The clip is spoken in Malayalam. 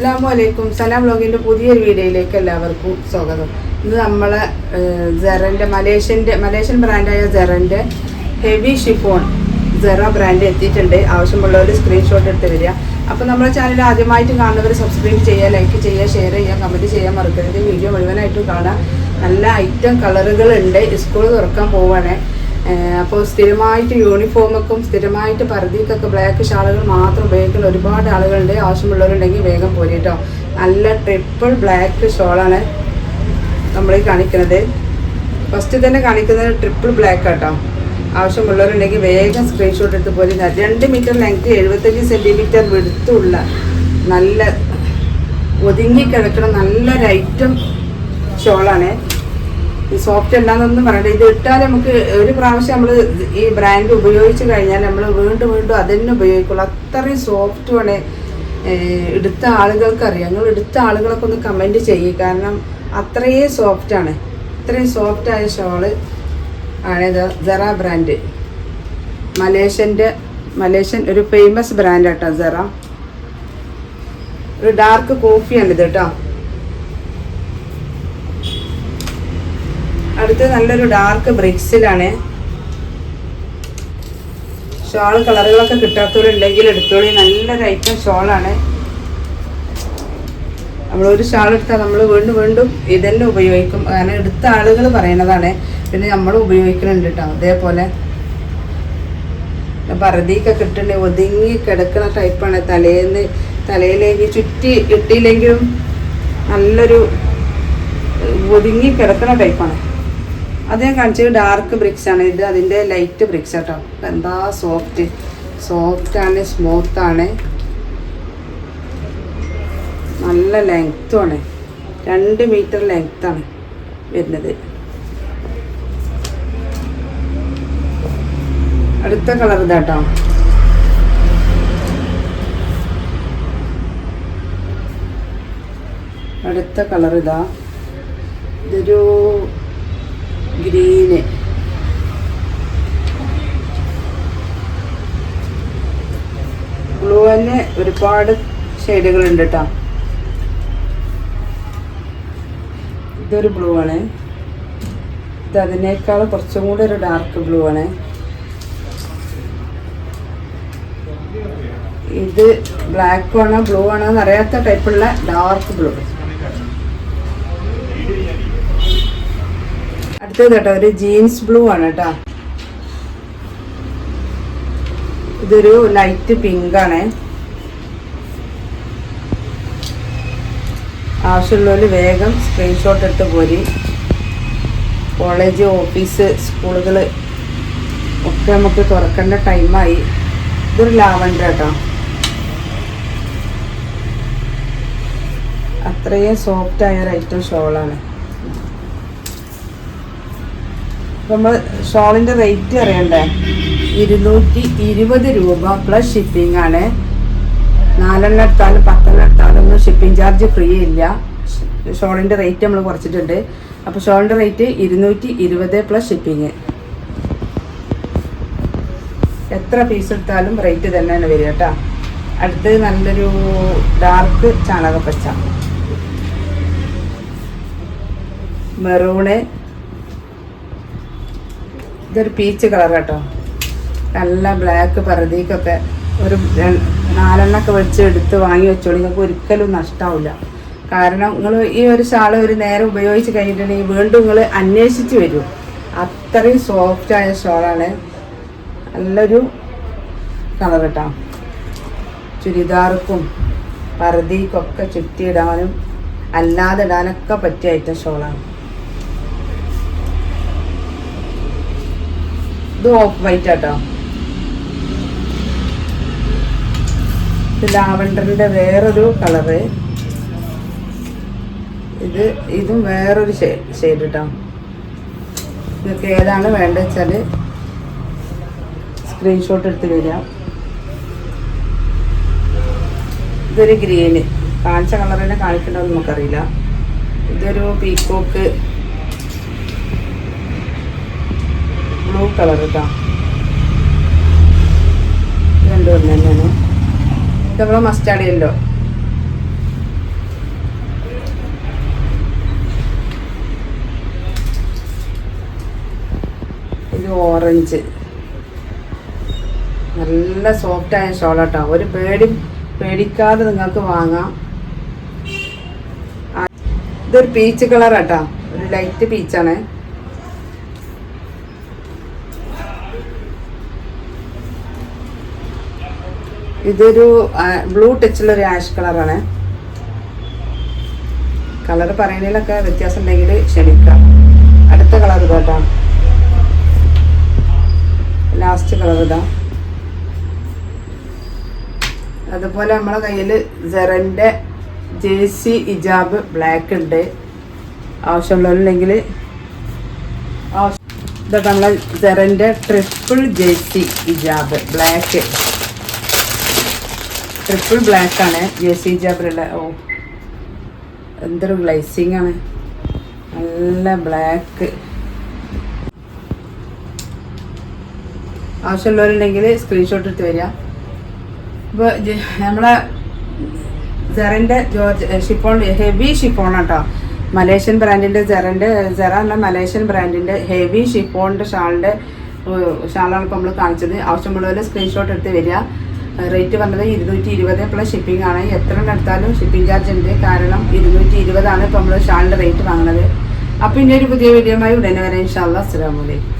അസ്സാമലൈക്കും സലാം ബ്ലോഗിന്റെ പുതിയൊരു വീഡിയോയിലേക്ക് എല്ലാവർക്കും സ്വാഗതം. ഇന്ന് നമ്മൾ ജെറന്റെ മലേഷ്യന്റെ മലേഷ്യൻ ബ്രാൻഡായ ജെറന്റെ ഹെവി ഷിഫോൺ ജെറ ബ്രാൻഡ് എത്തിയിട്ടുണ്ട്. ആവശ്യമുള്ളവർ സ്ക്രീൻഷോട്ട് എടുത്ത് വരിക. അപ്പോൾ നമ്മുടെ ചാനൽ ആദ്യമായിട്ട് കാണുന്നവർ സബ്സ്ക്രൈബ് ചെയ്യുക ലൈക്ക് ചെയ്യുക ഷെയർ ചെയ്യുക കമന്റ് ചെയ്യാൻ മറക്കരുത്. വീഡിയോ മുഴുവനായിട്ടും കാണാം. നല്ല ഐറ്റം കളറുകളുണ്ട് സ്കൂൾ തുറക്കാൻ പോവുകയാണേ അപ്പോൾ സ്ഥിരമായിട്ട് യൂണിഫോമൊക്കെ സ്ഥിരമായിട്ട് പരതിക്കൊക്കെ ബ്ലാക്ക് ഷാളുകൾ മാത്രം ഉപയോഗിക്കുന്ന ഒരുപാട് ആളുകളുണ്ട് ആവശ്യമുള്ളവരുണ്ടെങ്കിൽ വേഗം പോരി കേട്ടോ. നല്ല ട്രിപ്പിൾ ബ്ലാക്ക് ഷോളാണ് നമ്മൾ കാണിക്കുന്നത് ഫസ്റ്റ് തന്നെ കാണിക്കുന്നത് ട്രിപ്പിൾ ബ്ലാക്ക് കേട്ടോ ആവശ്യമുള്ളവരുണ്ടെങ്കിൽ വേഗം സ്ക്രീൻഷോട്ട് എടുത്ത് പോരി. രണ്ട് മീറ്റർ ലെങ്ത് എഴുപത്തഞ്ച് സെന്റിമീറ്റർ വെടുത്തുള്ള നല്ല ഒതുങ്ങി കിടക്കുന്ന നല്ലൊരു ഐറ്റം ഷോളാണ്. സോഫ്റ്റ് അല്ലാന്നൊന്നും പറയണ്ട. ഇത് ഇട്ടാൽ നമുക്ക് ഒരു പ്രാവശ്യം നമ്മൾ ഈ ബ്രാൻഡ് ഉപയോഗിച്ച് കഴിഞ്ഞാൽ നമ്മൾ വീണ്ടും വീണ്ടും അതന്നെ ഉപയോഗിക്കുള്ളൂ. അത്രയും സോഫ്റ്റുമാണ് എടുത്ത ആളുകൾക്ക് അറിയാം. നിങ്ങൾ എടുത്ത ആളുകളൊക്കെ ഒന്ന് കമന്റ് ചെയ്യും. കാരണം അത്രയും സോഫ്റ്റാണ് ഇത്രയും സോഫ്റ്റായ ഷോൾ ആണ് സെറ ബ്രാൻഡ് മലേഷ്യന്റെ മലേഷ്യൻ ഒരു ഫേമസ് ബ്രാൻഡ് കേട്ടോ സെറ ഒരു ഡാർക്ക് കോഫിയാണ് ഇത് കേട്ടോ. അടുത്ത് നല്ലൊരു ഡാർക്ക് ബ്രിക്സിലാണ് ഷോൾ കളറുകളൊക്കെ കിട്ടാത്തവരുണ്ടെങ്കിൽ എടുത്തോളി. നല്ലൊരു ഐറ്റം ഷോളാണ് നമ്മളൊരു ഷാൾ എടുത്താൽ നമ്മൾ വീണ്ടും വീണ്ടും ഇതന്നെ ഉപയോഗിക്കും. കാരണം എടുത്ത ആളുകൾ പറയണതാണ്. പിന്നെ നമ്മൾ ഉപയോഗിക്കുന്നുണ്ട് കേട്ടോ അതേപോലെ പറതിക്കൊക്കെ ഇട്ടുണ്ട് ഒതുങ്ങി കിടക്കുന്ന ടൈപ്പാണ് തലേന്ന് തലയിലേക്ക് ചുറ്റി ഇട്ടില്ലെങ്കിലും നല്ലൊരു ഒതുങ്ങി കിടക്കുന്ന ടൈപ്പാണ് ഞാൻ കാണിച്ചത് ഡാർക്ക് ബ്രിക്സ് ആണ്. ഇത് അതിന്റെ ലൈറ്റ് ബ്രിക്സ് കേട്ടോ എന്താ സോഫ്റ്റ് സോഫ്റ്റ് ആണ് സ്മൂത്ത് ആണ്. നല്ല ലെങ്ത്തും ആണ്. രണ്ട് മീറ്റർ ലെങ്ത് ആണ് വരുന്നത്. അടുത്ത കളർ ഇതാട്ടോ. അടുത്ത കളർ ഇതാ. ഇതൊരു ഗ്രീന് ബ്ലൂ തന്നെ ഒരുപാട് ഷെയ്ഡുകൾ ഉണ്ട് കേട്ടോ ഇതൊരു ബ്ലൂ ആണ്. ഇത് അതിനേക്കാൾ കുറച്ചും കൂടെ ഒരു ഡാർക്ക് ബ്ലൂ ആണ്. ഇത് ബ്ലാക്ക് ആണോ ബ്ലൂ ആണോ എന്നറിയാത്ത ടൈപ്പുള്ള ഡാർക്ക് ബ്ലൂ അടുത്തത് കേട്ടോ ഒരു ജീൻസ് ബ്ലൂ ആണ് കേട്ടോ. ഇതൊരു ലൈറ്റ് പിങ്ക് ആണ്. ആവശ്യമുള്ളവർ വേഗം സ്ക്രീൻഷോട്ട് എടുത്ത് പോരി. കോളേജ് ഓഫീസ് സ്കൂളുകൾ ഒക്കെ നമുക്ക് തുറക്കേണ്ട ടൈമായി ഇതൊരു ലാവണ്ടർ കേട്ടോ. അത്രയും സോഫ്റ്റ് ആയ ഒരു ഐറ്റം ഷോളാണ് നമ്മൾ ഷോളിന്റെ റേറ്റ് അറിയണ്ടേ? ഇരുന്നൂറ്റി ഇരുപത് രൂപ പ്ലസ് ഷിപ്പിംഗ് ആണ്. നാലെണ്ണം എടുത്താലും പത്തെണ്ണം എടുത്താലും ഒന്നും ഷിപ്പിംഗ് ചാർജ് ഫ്രീ ഇല്ല ഷോളിന്റെ റേറ്റ് നമ്മൾ കുറച്ചിട്ടുണ്ട്. അപ്പോൾ ഷോളിന്റെ റേറ്റ് ഇരുന്നൂറ്റി ഇരുപത് പ്ലസ് ഷിപ്പിംഗ് എത്ര പീസ് എടുത്താലും റേറ്റ് തന്നെയാണ് വരിക കേട്ടോ. അടുത്ത് നല്ലൊരു ഡാർക്ക് ചാണകപ്പച്ച. മെറൂണ് ഇതൊരു പീച്ച് കളർ കേട്ടോ. നല്ല ബ്ലാക്ക് പരതിക്കൊക്കെ ഒരു നാലെണ്ണൊക്കെ വെച്ച് എടുത്ത് വാങ്ങി വെച്ചോളൂ. നിങ്ങൾക്ക് ഒരിക്കലും നഷ്ടാവില്ല. കാരണം നിങ്ങൾ ഈ ഒരു ഷാൾ ഒരു നേരം ഉപയോഗിച്ച് കഴിഞ്ഞിട്ടുണ്ടെങ്കിൽ വീണ്ടും നിങ്ങൾ അന്വേഷിച്ച് വരും. അത്രയും സോഫ്റ്റ് ആയ ഷോളാണ്. നല്ലൊരു കളർ കേട്ടോ. ചുരിദാർക്കും പരതിക്കൊക്കെ ചുറ്റിയിടാനും അല്ലാതെ ഇടാനൊക്കെ പറ്റിയ ഐറ്റം ഷോളാണ്. ഇത് ഓഫ് വൈറ്റ് ആട്ടോ. ഇത് ലാവണ്ടറിന്റെ വേറൊരു കളറ്. ഇത് ഇതും വേറൊരു ഷെയ്ഡ് കേട്ടോ ഇതൊക്കെ ഏതാണ് വേണ്ടത് വെച്ചാൽ സ്ക്രീൻഷോട്ട് എടുത്ത് വരിക ഇതൊരു ഗ്രീന്. കാണിച്ച കളർ തന്നെ കാണിക്കണ്ടോ നമുക്കറിയില്ല. ഇതൊരു പീക്കോക്ക് ബ്ലൂ കളർ കേട്ടോ രണ്ടു ഒന്ന് മസ്റ്റാർഡ് യെല്ലോ ഇത് ഓറഞ്ച് നല്ല സോഫ്റ്റായ ഷോളാട്ടോ. ഒരു പേടി പേടിക്കാതെ നിങ്ങൾക്ക് വാങ്ങാം. ഇതൊരു പീച്ച് കളറാട്ടോ ഒരു ലൈറ്റ് പീച്ചാണ് ഇതൊരു ബ്ലൂ ടച്ചുള്ള ഒരു ആഷ് കളറാണ് കളർ പറയുന്നതിലൊക്കെ വ്യത്യാസം ഉണ്ടെങ്കിൽ ക്ഷമിക്കാം അടുത്ത കളർ കേട്ടോ. ലാസ്റ്റ് കളർ ഇതാ. അതുപോലെ നമ്മളെ കയ്യിൽ ജെറന്റെ ജേഴ്സി ഇജാബ് ബ്ലാക്ക് ഉണ്ട്. ആവശ്യമുള്ളവരുണ്ടെങ്കിൽ ഇതൊക്കെ നമ്മളെ ജെറന്റെ ട്രിപ്പിൾ ജേഴ്സി ഇജാബ് ബ്ലാക്ക് ട്രിപ്പിൾ ബ്ലാക്ക് ആണ്. ജെ സി ജാബ്രല്ല ഓ. എന്തൊരു ഗ്ലൈസിങ് ആണ്. നല്ല ബ്ലാക്ക് ആവശ്യമുള്ളവരുണ്ടെങ്കിൽ സ്ക്രീൻഷോട്ട് എടുത്ത് വരിക. ഇപ്പോൾ നമ്മളെ സെറിന്റെ ജോർജ് ഷിഫോൺ ഹെവി ഷിഫോൺ കേട്ടോ മലേഷ്യൻ ബ്രാൻഡിന്റെ സെറിന്റെ സെറ എന്ന മലേഷ്യൻ ബ്രാൻഡിന്റെ ഹെവി ഷിഫോണിന്റെ ഷാളിന്റെ ഷാളാണ് ഇപ്പോൾ നമ്മൾ കാണിച്ചത്. ആവശ്യമുള്ളവരെ സ്ക്രീൻഷോട്ട് എടുത്ത് വരിക. റേറ്റ് വന്നത് ഇരുന്നൂറ്റി ഇരുപത് പ്ലസ് ഷിപ്പിംഗ് ആണ്. എത്ര എടുത്താലും ഷിപ്പിംഗ് ചാർജ് ഉണ്ട്. കാരണം ഇരുന്നൂറ്റി ഇരുപതാണ് ഇപ്പോൾ നമ്മൾ ഷാളിന്റെ റേറ്റ് വാങ്ങുന്നത് അപ്പോൾ ഇനി ഒരു പുതിയ വീഡിയോയുമായി ഉടനെ വരെ. ഇൻഷാല്ലാ അസ്സാം വലൈക്കും